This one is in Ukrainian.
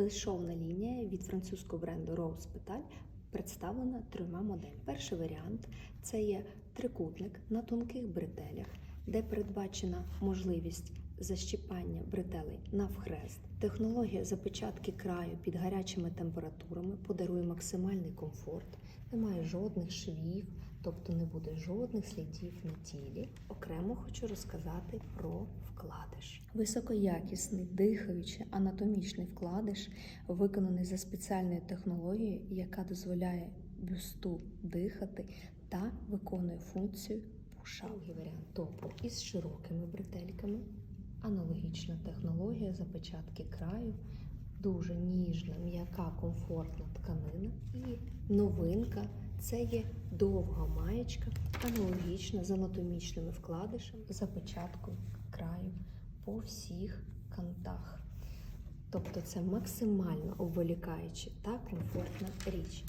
Безшовна лінія від французького бренду Rose Petal представлена трьома моделями. Перший варіант це є трикутник на тонких бретелях, де передбачена можливість защіпання бретелей навхрест. Технологія запечатки краю під гарячими температурами подарує максимальний комфорт, немає жодних швів, тобто не буде жодних слідів на тілі. Окремо хочу розказати про вкладиш. Високоякісний, дихаючий, анатомічний вкладиш, виконаний за спеціальною технологією, яка дозволяє бюсту дихати та виконує функцію пуша. Другий варіант топу із широкими бретельками. Аналогічна технологія запечатки краю, дуже ніжна, м'яка, комфортна тканина. І новинка це є довга маєчка, аналогічна з анатомічними вкладишами, запечаткою краю по всіх кантах. Тобто це максимально обволікаюча та комфортна річ.